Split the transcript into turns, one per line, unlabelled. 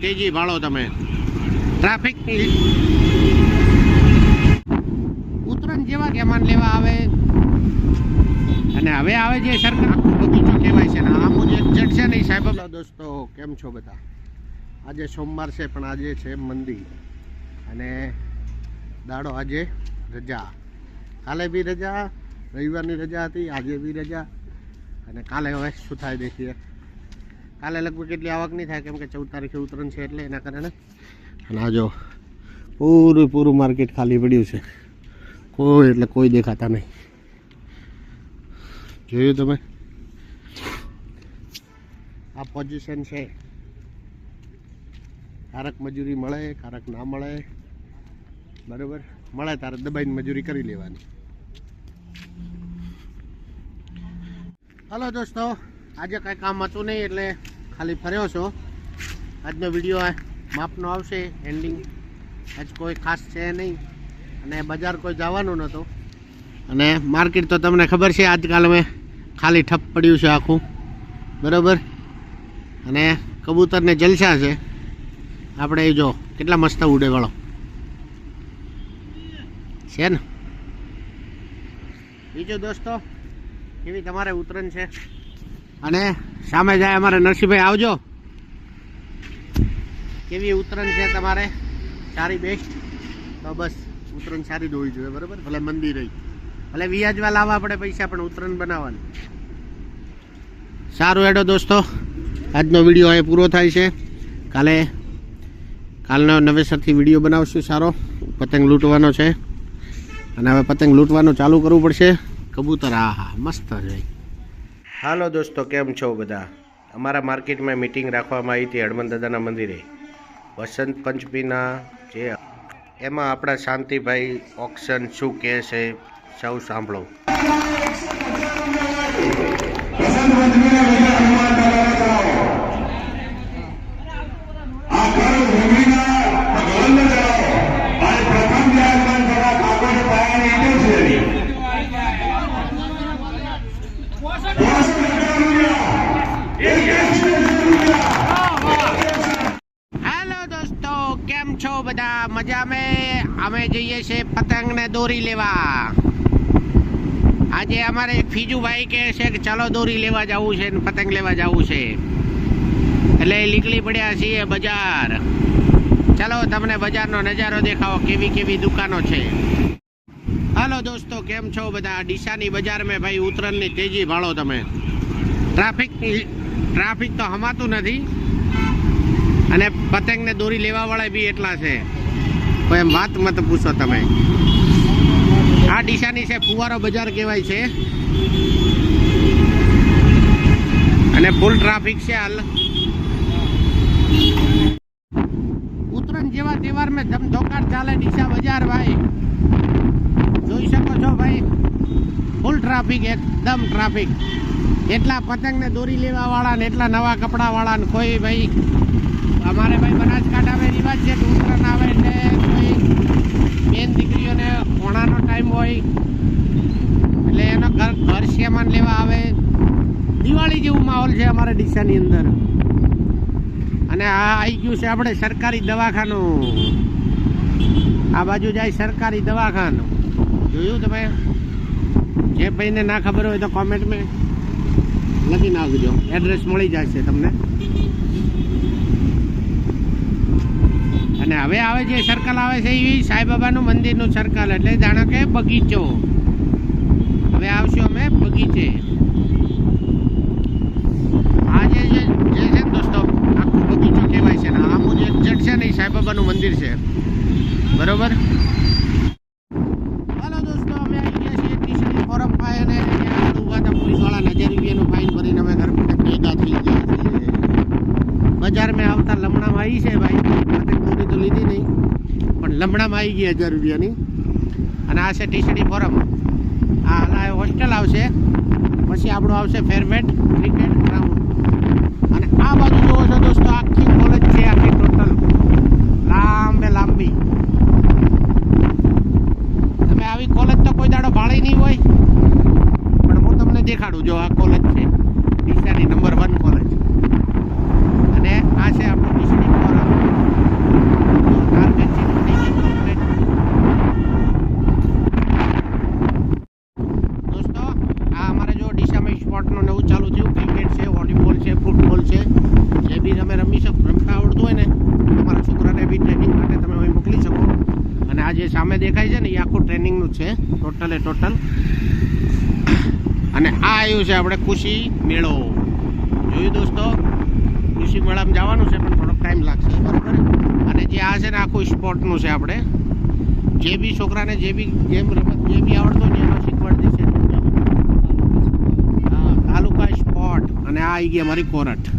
તેજી ભાળો તમે. ટ્રાફિક ઉતરણ જેવા કેમાન લેવા આવે? અને હવે આવે જે સરકાર? આખું બગીચો કહેવાય છે ને. આ મુજબ ચડશે નહીં સાહેબ. દોસ્તો, કેમ છો બધા? આજે સોમવાર છે, પણ આજે છે મંદી. અને દાડો આજે રજા. કાલે બી રજા, રવિવારની રજા હતી, આજે બી રજા. અને કાલે હવે શું થાય દેખીએ. કાલે લગભગ એટલી આવક નહીં થાય, કેમ કે ચૌદ તારીખે ઉતરણ છે એટલે એના કારણે. અને આ જો, પૂરું પૂરું માર્કેટ ખાલી પડ્યું છે. કોઈ એટલે કોઈ દેખાતા નહીં. જોયું તમે? આ પોઝિશન છે. કારક મજૂરી મળે, કારક ના મળે. બરાબર? મળે તારે, દબાઈને મજૂરી કરી લેવાની. હલો દોસ્તો. આજે કાંઈ કામ હતું નહીં એટલે ખાલી ફર્યો છો. આજનો વીડિયો માપનો આવશે એન્ડિંગ આજ કોઈ ખાસ છે નહીં. અને બજાર કોઈ જવાનું નહોતું. અને માર્કેટ તો તમને ખબર છે, આજકાલ અમે ખાલી ઠપ પડ્યું છે આખું. બરાબર? અને કબૂતરને જલસા છે. આપણે એ જો, કેટલા મસ્ત ઉડે વાળો છે ને? બીજો દોસ્તો એવી તમારે ઉતરણ છે? અને સામે જાય અમારે નરસિંહભાઈ, આવજો. કેવી ઉતરણ છે તમારે? સારી બેસ્ટ તો બસ, ઉતરણ સારી જ હોવી જોઈએ, બરાબર? ભલે મંદિર રહી. ભલે વ્યાજવા લાવવા પડે પૈસા, પણ ઉતરણ બનાવવાની. સારું એડો દોસ્તો. આજનો વીડિયો અહીં પૂરો થાય છે. કાલે, કાલનો નવેસરથી વીડિયો બનાવશું સારો. પતંગ લૂંટવાનો છે. અને હવે પતંગ લૂંટવાનું ચાલુ કરવું પડશે. કબૂતર હા હા મસ્ત છે. હાલો દોસ્તો, કેમ છો બધા? અમારા માર્કેટમાં મિટિંગ રાખવામાં આવી હતી હનુમાન દાદાના મંદિરે. વસંત પંચમીના જે એમાં આપણા શાંતિભાઈ ઓક્શન શું કહે છે, સૌ સાંભળો. હેલો કેમ મજા મે અમે જઈએ છીએ પતંગને દોરી લેવા. આજે અમારે ફીજુભાઈ કહે છે કે ચાલો દોરી લેવા જવું છે ને પતંગ લેવા જવું છે. એટલે નીકળી પડ્યા છીએ બજાર. ચાલો તમને બજારનો નજારો દેખાવો, કેવી કેવી દુકાનો છે. હાલો દોસ્તો, કેમ છો બધા? ડીસાની બજાર મેં ભાઈ ઉતરણની તેજી ભાળો તમે. ટ્રાફિક ટ્રાફિક તો હમાતું નથી. અને પતંગને દોરી લેવા વાળા બી એટલા છે. કોઈ એમ વાત મત પૂછો તમે. આ ડીસાની છે, ફુવારો બજાર કહેવાય છે. અને ફૂલ ટ્રાફિક છે હાલ. ઉત્તરાયણ જેવા તહેવાર મેં ધમધોકાર ચાલે ડીસા બજાર, ભાઈ. જોઈ શકો છો, ભાઈ. ફૂલ ટ્રાફિક એકદમ ટ્રાફિક એટલા પતંગને દોરી લેવા વાળા ને એટલા નવા કપડા વાળા ને કોઈ, ભાઈ. અમારે ભાઈ બનાસકાંઠામાં રિવાજ છે કે ઉત્તરાયણ આવે એટલે કોઈ બેન દીકરીઓને ઓણાનો ટાઈમ હોય, એટલે એનો ઘર ઘર સામાન લેવા આવે. દિવાળી જેવું માહોલ છે અમારે ડીસાની અંદર. અને આ આવી ગયું છે આપણે સરકારી દવાખાનું. આ બાજુ જાય સરકારી દવાખાનું. જોયું તમે? જે ભાઈને ના ખબર હોય તો કોમેન્ટમાં લખી નાખજો. એડ્રેસ મળી જશે તમને અને હવે આવે જે સર્કલ આવે છે એ સાંઈબાબાનું મંદિરનું સર્કલ એટલે જાણો કે બગીચો. હવે આવશું અમે બગીચે. આ જે જે છે ને દોસ્તો, આખું બગીચો કહેવાય છે ને આખું જે જટ છે ને એ સાંઈબાબાનું મંદિર છે. બરોબર? હાલો દોસ્તો, અમે આવી છીએ ટીસરી ફોરમ અને આગળ હતા ફાઇન ભરીને અમે ઘર ભેગા બજાર મેં આવતા લમણામાં આવી છે ભાઈ પતંગ દોરી તો લીધી નહીં પણ લમણામાં આવી ગઈ હજાર રૂપિયાની. અને આ છે ટીસડી ફોરમ. આ હાલ હોસ્ટેલ આવશે. પછી આપણું આવશે ફેરમેટ ક્રિકેટ ગ્રાઉન્ડ. અને આ બાજુ જોવો છો દોસ્તો, આખી કોલેજ છે આખી ટોટલ લાંબે લાંબી તમે આવી કોલેજ તો કોઈ દાડો ભાળી નહીં હોય પણ હું તમને દેખાડું જો આ કોલેજ છે ડીસાની નંબર વન કોલેજ અને આ છે આપણું ડીસડી ફોરમ સામે દેખાય છે ને, એ આખું ટ્રેનિંગનું છે. ટોટલે ટોટલ અને આ આવ્યું છે આપણે ખુશી મેળો. જોયું દોસ્તો? ખુશી મેળામાં જવાનું છે, પણ થોડોક ટાઈમ લાગશે. બરાબર? અને જે આ છે ને, આખું સ્પોર્ટનું છે આપણે. જે બી છોકરાને જે બી ગેમ રમત જે બી આવડતો હોય એમાં શીખવાડતી દેશે તાલુકા સ્પોર્ટ અને આ આવી ગઈ અમારી કોરટ.